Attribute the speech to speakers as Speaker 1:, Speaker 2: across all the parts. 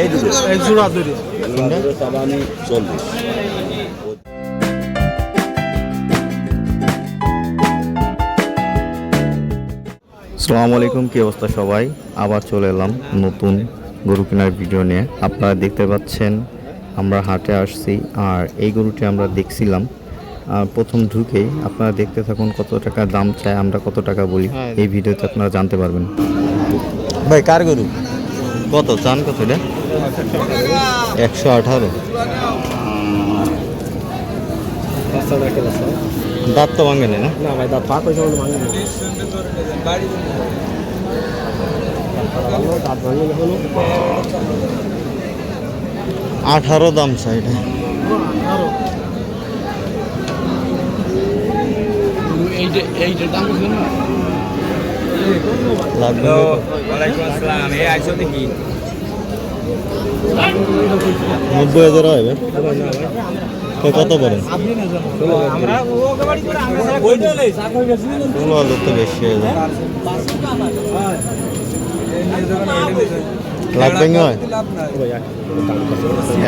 Speaker 1: এই দুটো
Speaker 2: এক জোড়া দুটো
Speaker 1: সাবানি চল্লিশ
Speaker 3: আসসালামু আলাইকুম কি অবস্থা সবাই? আবার চলে এলাম নতুন গরু কেনার ভিডিও নিয়ে। আপনারা দেখতে পাচ্ছেন আমরা হাটে আসছি আর এই গরুটি আমরা দেখছিলাম। আর প্রথম ঢুকেই আপনারা দেখতে থাকুন কত টাকা দাম চায় আমরা কত টাকা বলি। এই ভিডিওতে আপনারা জানতে পারবেন। ভাই কার গরু? কত চান কত এটা? একশো আঠারো। দাঁত তো ভাঙে না?
Speaker 2: না ভাই দা পাক হয়েছে বলে ভাঙে না
Speaker 3: আঠারো দাম চাই এটা।
Speaker 2: আরও এইটা দাম
Speaker 3: লাগবে।
Speaker 1: ওয়ালাইকুম আসসালাম। এই আইসো দেখি
Speaker 3: নব্বই হাজার হয় তো কত বলেন ষোলো হাজার তো বেশি হয়ে ভেঙে হয়?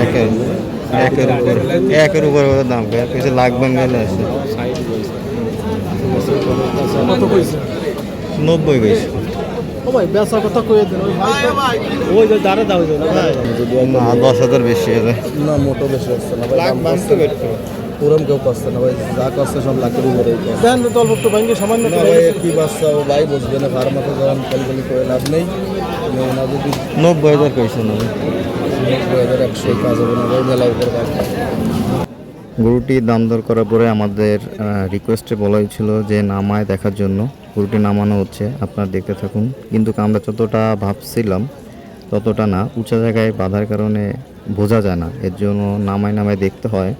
Speaker 3: একের একের উপর একের উপর দাম কিছু লাখ ভেঙে হলে আছে। নব্বই বেশি।
Speaker 2: ও ভাই বেচা কথা দেন ওই ভাই। যে দাঁড়া দাও
Speaker 3: না দশ হাজার বেশি হয়ে যায়
Speaker 4: না মোটো বেশি হচ্ছে না ভাই পুরম কেউ কষ্ট না ভাই যা কষ্ট সব লাখের উপরে
Speaker 2: দেন তো অল্প একটু ভাঙ্গে সামান্য
Speaker 4: না ভাই কি বাচ্চা ও ভাই বুঝবে না ফার্মাতে যখন কলকলি করে লাভ নেই। না যদি
Speaker 3: নব্বই হাজার কইছে না
Speaker 4: দুই হাজার একশো কাজ হবে না ভাই মেলা উপরে
Speaker 3: গরুটি দাম দর করার পরে আমাদের রিকোয়েস্টে বলা হয়েছিল যে নামায় দেখার জন্য। গরুটি নামানো হচ্ছে, আপনারা দেখতে থাকুন। কিন্তু আমরা যতটা ভাবছিলাম, ততটা না। উঁচা জায়গায় বাঁধার কারণে বোঝা যায় না। এর জন্য নামায় নামায় দেখতে হয়।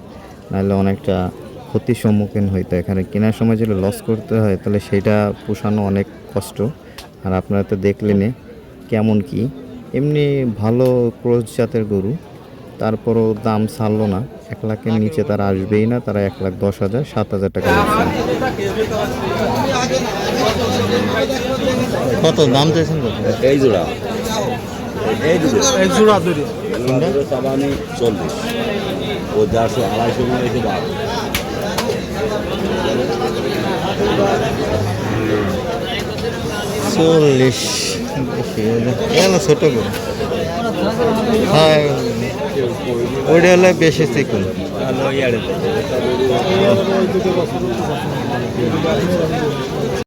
Speaker 3: নাহলে অনেকটা ক্ষতির সম্মুখীন হইতে। এখানে কেনার সময় যদি লস করতে হয়, তাহলে সেটা পোষানো অনেক কষ্ট। আর আপনারা তো দেখলেন কেমন কি। এমনি ভালো ক্রোজ জাতের গরু। তারপরও দাম ছাড়লো না। এক লাখের নিচে তারা আসবেই না তারা এক লাখ দশ হাজার সাত হাজার টাকা কত দাম চাইছেন
Speaker 1: এই জোড়া। এই
Speaker 2: জোড়া দুটো
Speaker 1: দুটো সাবানি চল্লিশ। ও চারশো আড়াইশো মিলে এসে বারো।
Speaker 3: চল্লিশ। ছোট গরু হ্যাঁ ওইটা হলে বেশি চিকুন।